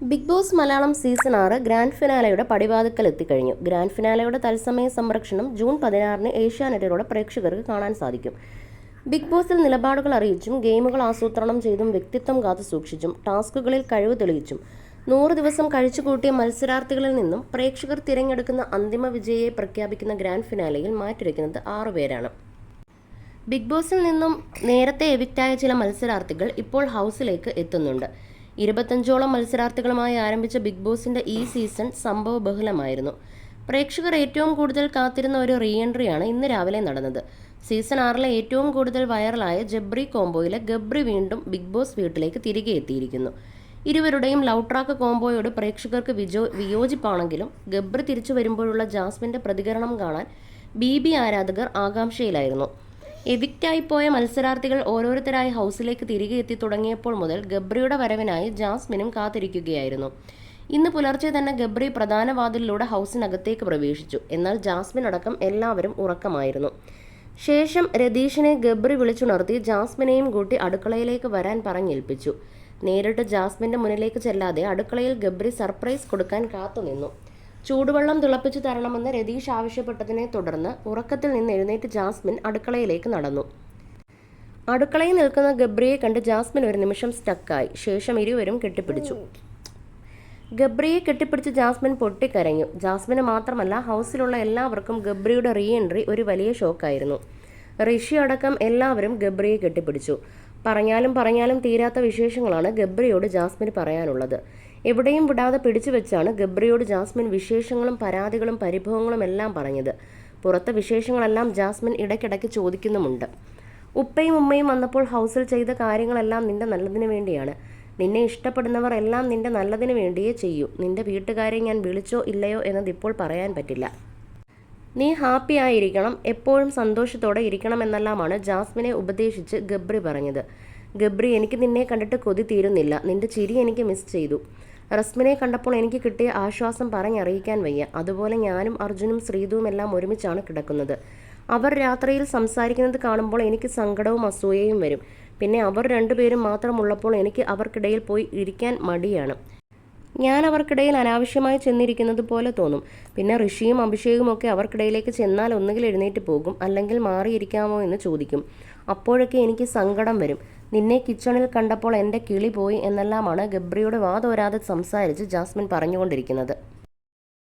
Big Boss Malayalam season ആറ് grand ഫിനാലയുടെ പടിവാതിക്കൽ എത്തിക്കഴിഞ്ഞു. ഗ്രാൻഡ് ഫിനാലയുടെ തത്സമയ സംരക്ഷണം ജൂൺ പതിനാറിന് ഏഷ്യാനെറ്റിലൂടെ പ്രേക്ഷകർക്ക് കാണാൻ സാധിക്കും. ബിഗ് ബോസിൽ നിലപാടുകൾ അറിയിച്ചും ഗെയിമുകൾ ആസൂത്രണം ചെയ്തും വ്യക്തിത്വം കാത്തു സൂക്ഷിച്ചും ടാസ്കുകളിൽ കഴിവ് തെളിയിച്ചും നൂറ് ദിവസം കഴിച്ചുകൂട്ടിയ മത്സരാർത്ഥികളിൽ നിന്നും പ്രേക്ഷകർ തിരഞ്ഞെടുക്കുന്ന അന്തിമ വിജയിയെ പ്രഖ്യാപിക്കുന്ന ഗ്രാൻഡ് ഫിനാലയിൽ മാറ്റിരിക്കുന്നത് ആറു പേരാണ്. ബിഗ് ബോസിൽ നിന്നും നേരത്തെ എവിക്റ്റായ ചില മത്സരാർത്ഥികൾ ഇപ്പോൾ ഹൗസിലേക്ക് എത്തുന്നുണ്ട്. ഇരുപത്തഞ്ചോളം മത്സരാർത്ഥികളുമായി ആരംഭിച്ച ബിഗ് ബോസിന്റെ ഈ സീസൺ സംഭവ ബഹുലമായിരുന്നു. പ്രേക്ഷകർ ഏറ്റവും കൂടുതൽ കാത്തിരുന്ന ഒരു റീ എൻട്രിയാണ് ഇന്ന് രാവിലെ നടന്നത്. സീസൺ ആറിലെ ഏറ്റവും കൂടുതൽ വൈറലായ ജബ്രി കോംബോയിലെ ഗബ്രി വീണ്ടും ബിഗ് ബോസ് വീട്ടിലേക്ക് തിരികെ എത്തിയിരിക്കുന്നു. ഇരുവരുടെയും ലൗ ട്രാക്ക് കോംബോയോട് പ്രേക്ഷകർക്ക് വിജോ വിയോജിപ്പാണെങ്കിലും ഗബ്രി തിരിച്ചു വരുമ്പോഴുള്ള ജാസ്മിന്റെ പ്രതികരണം കാണാൻ ബി ബി ആരാധകർ ആകാംക്ഷയിലായിരുന്നു. എവിക്റ്റായിപ്പോയ മത്സരാർത്ഥികൾ ഓരോരുത്തരായി ഹൗസിലേക്ക് തിരികെ എത്തി തുടങ്ങിയപ്പോൾ മുതൽ ഗബ്രിയുടെ വരവിനായി ജാസ്മിനും കാത്തിരിക്കുകയായിരുന്നു. ഇന്ന് പുലർച്ചെ തന്നെ ഗബ്രി പ്രധാന വാതിലിലൂടെ ഹൗസിനകത്തേക്ക് പ്രവേശിച്ചു. എന്നാൽ ജാസ്മിൻ അടക്കം എല്ലാവരും ഉറക്കമായിരുന്നു. ശേഷം രതീഷിനെ ഗബ്രി വിളിച്ചുണർത്തി ജാസ്മിനെയും കൂട്ടി അടുക്കളയിലേക്ക് വരാൻ പറഞ്ഞേൽപ്പിച്ചു. നേരിട്ട് ജാസ്മിന്റെ മുന്നിലേക്ക് ചെല്ലാതെ അടുക്കളയിൽ ഗബ്രി സർപ്രൈസ് കൊടുക്കാൻ കാത്തുനിന്നു. ചൂടുവെള്ളം തിളപ്പിച്ചു തരണമെന്ന് രതീഷ് ആവശ്യപ്പെട്ടതിനെ തുടർന്ന് ഉറക്കത്തിൽ നിന്ന് എഴുന്നേറ്റ് ജാസ്മിൻ അടുക്കളയിലേക്ക് നടന്നു. അടുക്കളയിൽ നിൽക്കുന്ന ഗബ്രിയെ കണ്ട് ജാസ്മിൻ ഒരു നിമിഷം സ്റ്റക്കായി. ശേഷം ഇരുവരും കെട്ടിപ്പിടിച്ചു. ഗബ്രിയെ കെട്ടിപ്പിടിച്ച് ജാസ്മിൻ പൊട്ടിക്കരഞ്ഞു. ജാസ്മിന് മാത്രമല്ല ഹൗസിലുള്ള എല്ലാവർക്കും ഗബ്രിയുടെ റീ എൻട്രി ഒരു വലിയ ഷോക്കായിരുന്നു. ഋഷി അടക്കം എല്ലാവരും ഗബ്രിയെ കെട്ടിപ്പിടിച്ചു. പറഞ്ഞാലും പറഞ്ഞാലും തീരാത്ത വിശേഷങ്ങളാണ് ഗബ്രിയോട് ജാസ്മിന് പറയാനുള്ളത്. എവിടെയും വിടാതെ പിടിച്ചു വെച്ചാണ് ഗബ്രിയോട് ജാസ്മിൻ വിശേഷങ്ങളും പരാതികളും പരിഭവങ്ങളും എല്ലാം പറഞ്ഞത്. പുറത്തെ വിശേഷങ്ങളെല്ലാം ജാസ്മിൻ ഇടയ്ക്കിടയ്ക്ക് ചോദിക്കുന്നുമുണ്ട്. ഉപ്പയും ഉമ്മയും വന്നപ്പോൾ ഹൗസിൽ ചെയ്ത കാര്യങ്ങളെല്ലാം നിന്റെ നല്ലതിനു വേണ്ടിയാണ്. നിന്നെ ഇഷ്ടപ്പെടുന്നവർ എല്ലാം നിന്റെ നല്ലതിനു വേണ്ടിയേ ചെയ്യൂ. നിന്റെ വീട്ടുകാരെ ഞാൻ വിളിച്ചോ ഇല്ലയോ എന്നത് ഇപ്പോൾ പറയാൻ പറ്റില്ല. നീ ഹാപ്പി ആയിരിക്കണം. എപ്പോഴും സന്തോഷത്തോടെ ഇരിക്കണം എന്നെല്ലാമാണ് ജാസ്മിനെ ഉപദേശിച്ച് ഗബ്രി പറഞ്ഞത്. ഗബ്രി എനിക്ക് നിന്നെ കണ്ടിട്ട് കൊതി തീരുന്നില്ല. നിന്റെ ചിരി എനിക്ക് മിസ് ചെയ്തു. റസ്മിനെ കണ്ടപ്പോൾ എനിക്ക് കിട്ടിയ ആശ്വാസം പറഞ്ഞറിയിക്കാൻ വയ്യ. അതുപോലെ ഞാനും അർജുനും ശ്രീതുവും എല്ലാം ഒരുമിച്ചാണ് കിടക്കുന്നത്. അവർ രാത്രിയിൽ സംസാരിക്കുന്നത് കാണുമ്പോൾ എനിക്ക് സങ്കടവും അസൂയയും വരും. പിന്നെ അവർ രണ്ടുപേരും മാത്രമുള്ളപ്പോൾ എനിക്ക് അവർക്കിടയിൽ പോയി ഇരിക്കാൻ മടിയാണ്. ഞാൻ അവർക്കിടയിൽ അനാവശ്യമായി ചെന്നിരിക്കുന്നത് പോലെ തോന്നും. പിന്നെ ഋഷിയും അഭിഷേകും ഒക്കെ അവർക്കിടയിലേക്ക് ചെന്നാൽ ഒന്നുകിൽ എഴുന്നേറ്റ് പോകും അല്ലെങ്കിൽ മാറിയിരിക്കാമോ എന്ന് ചോദിക്കും. അപ്പോഴൊക്കെ എനിക്ക് സങ്കടം വരും. നിന്നെ കിച്ചണിൽ കണ്ടപ്പോൾ എന്റെ കിളി പോയി എന്നെല്ലാമാണ് ഗബ്രിയുടെ വാതോരാതെ സംസാരിച്ച് ജാസ്മിൻ പറഞ്ഞുകൊണ്ടിരിക്കുന്നത്.